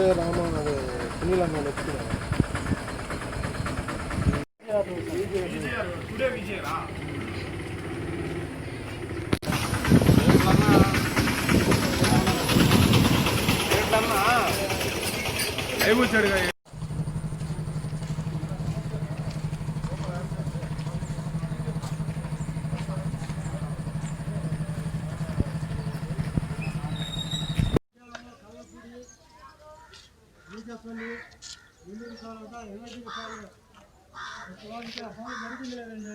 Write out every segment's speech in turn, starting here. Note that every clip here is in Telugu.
வந்து நாம அது துணிலாம் வச்சுக்கிறாங்க అయిపోయాడు టుడే రామ అదే సునీల్ అన్న వచ్చినాడు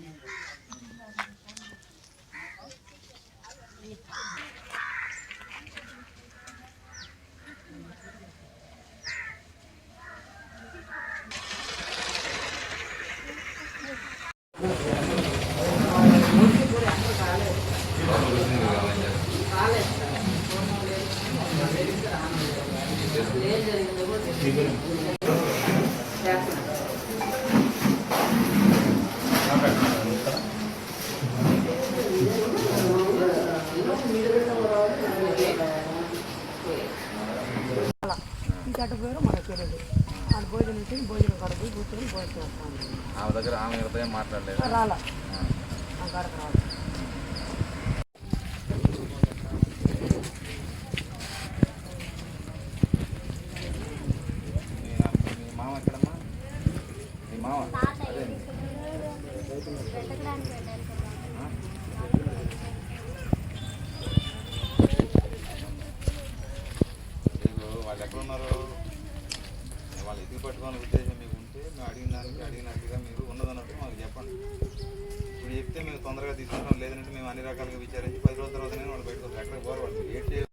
ఇంకా అటు పోయారు మనకు తెలియదు ఆడ భోజనం ఇచ్చి భోజనం కాడ పోయి కూర్చొని భోజనం ఆమె దగ్గర ఆమె మాట్లాడలేదు. రాలా. కాడకు మీ మీ మామ ఎక్కడమ్మా మీ మామ అదే మీకు వాళ్ళు ఎక్కడ ఉన్నారు వాళ్ళు ఎదుగు పట్టుకోవాలని ఉద్దేశం మీకు ఉంటే మేము అడిగిన దానికి అడిగినట్టుగా మీరు ఉన్నదన్నట్టు మాకు చెప్పండి ఇప్పుడు చెప్తే మేము తొందరగా తీసుకుంటాం లేదంటే మేము అన్ని రకాలుగా విచారించి పది రోజుల తర్వాత నేను వాళ్ళు బయటకు ఎక్కడ పోరు వాళ్ళు ఏం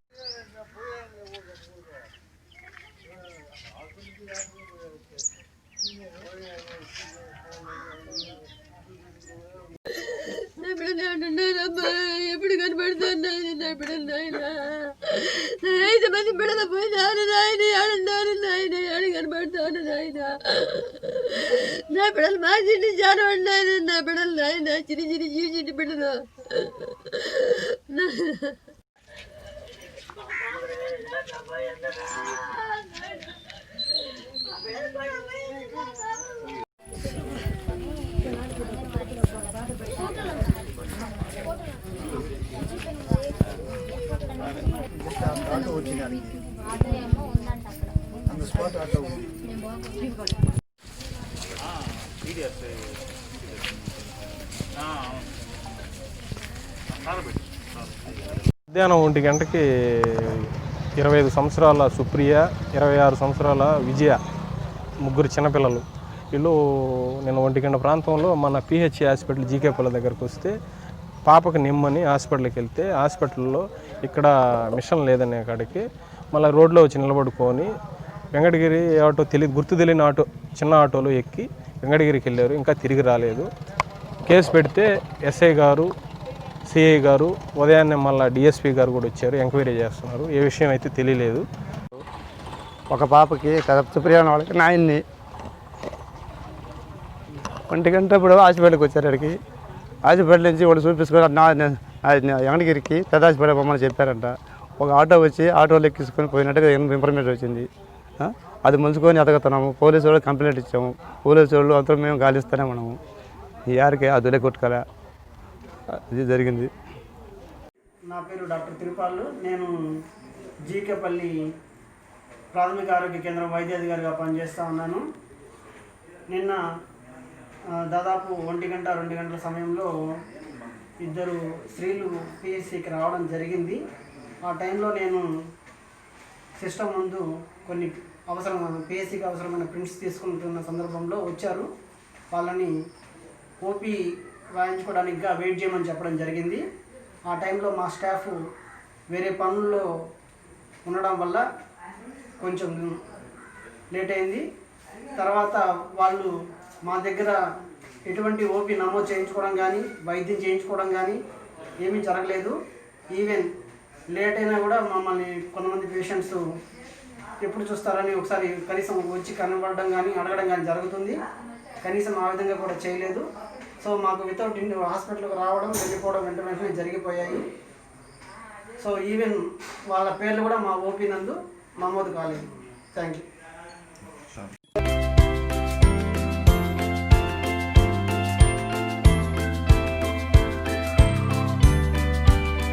చేయాలి నా బిడ్డ అంటున్నారమ్మా ఎప్పుడు కనబడుతున్నా నా బిడ్డ నాయన ఐదు మంది బిడ్డలు పోయినారు నాయన ఆడున్నారు నాయన ఆడు కనబడతాను నాయన నా బిడ్డలు మా చిన్ని జాడ ఉన్నారు నా బిడ్డలు నాయన చిన్ని చిన్ని చిన్ని చిన్ని బిడ్డలు ఆటో వచ్చింది ఆటో ఏమో ఉందంట అక్కడ అంత స్పాట్ ఆటో నేను బాగుంది మధ్యాహ్నం ఒంటి గంటకి ఇరవై ఐదు సంవత్సరాల సుప్రియ ఇరవై ఆరు సంవత్సరాల విజయ ముగ్గురు చిన్నపిల్లలు. వీళ్ళు నిన్న ఒంటి గంట ప్రాంతంలో మన పిహెచ్ హాస్పిటల్ జీకే పిల్ల దగ్గరకు వస్తే పాపకు నిమ్మని హాస్పిటల్కి వెళ్తే హాస్పిటల్లో ఇక్కడ మిషన్ లేదనే కాడికి మళ్ళీ రోడ్లో వచ్చి నిలబడుకొని వెంకటగిరి ఆటో తెలియదు గుర్తు తెలియని ఆటో చిన్న ఆటోలో ఎక్కి వెంకటగిరికి వెళ్ళారు. ఇంకా తిరిగి రాలేదు. కేసు పెడితే ఎస్ఐ గారు సిఐ గారు ఉదయాన్నే మళ్ళీ డిఎస్పి గారు కూడా వచ్చారు. ఎంక్వైరీ చేస్తున్నారు. ఏ విషయం అయితే తెలియలేదు. ఒక పాపకి సుప్రియ ప్రయాణం వాళ్ళకి నాయన్ని. ఒంటి గంట ఇప్పుడు హాస్పిటల్కి వచ్చారు అక్కడికి. హాస్పిటల్ నుంచి వాళ్ళు చూపించుకొని నా వెంకటగిరికి పెద్ద హాస్పిటల్ పొమ్మని చెప్పారంట. ఒక ఆటో వచ్చి ఆటోలో ఎక్కించుకొని పోయినట్టుగా ఇన్ఫర్మేషన్ వచ్చింది. అది ముంచుకొని ఎతగుతున్నాము పోలీసు వాళ్ళు కంప్లైంట్ ఇచ్చాము. పోలీసు వాళ్ళు అందరూ మేము గాలిస్తూనే ఉన్నాము. ఈ యారికి అదులే కొట్టుకోలే. ఇది జరిగింది. నా పేరు డాక్టర్ తిరుపాలు నేను జీకేపల్లి ప్రాథమిక ఆరోగ్య కేంద్రం వైద్యాధికారిగా పనిచేస్తూ ఉన్నాను. నిన్న దాదాపు ఒంటి గంట రెండు గంటల సమయంలో ఇద్దరు స్త్రీలు పిఎస్సికి రావడం జరిగింది. ఆ టైంలో నేను సిస్టమ్ ముందు కొన్ని అవసరమైన పిఎస్సికి అవసరమైన ప్రింట్స్ తీసుకుంటున్న సందర్భంలో వచ్చారు. వాళ్ళని ఓపీ రాయించుకోవడానికిగా వెయిట్ చేయమని చెప్పడం జరిగింది. ఆ టైంలో మా స్టాఫ్ వేరే పనుల్లో ఉండడం వల్ల కొంచెం లేట్ అయింది. తర్వాత వాళ్ళు మా దగ్గర ఎటువంటి ఓపీ నమోదు చేయించుకోవడం కానీ వైద్యం చేయించుకోవడం కానీ ఏమీ జరగలేదు. ఈవెన్ లేట్ అయినా కూడా మమ్మల్ని కొంతమంది పేషెంట్స్ ఎప్పుడు చూస్తారని ఒకసారి కనీసం వచ్చి కనబడడం కానీ అడగడం కానీ జరుగుతుంది. కనీసం ఆ విధంగా కూడా చేయలేదు. సో సో మాకు వితౌట్ ఇన్ హాస్పిటల్కి రావడం వెళ్ళిపోవడం వెంట వెంటనే జరిగిపోయాయి. సో ఈవెన్ వాళ్ళ పేర్లు కూడా మా ఓపీ నందు నమోదు కాలేదు. Thank you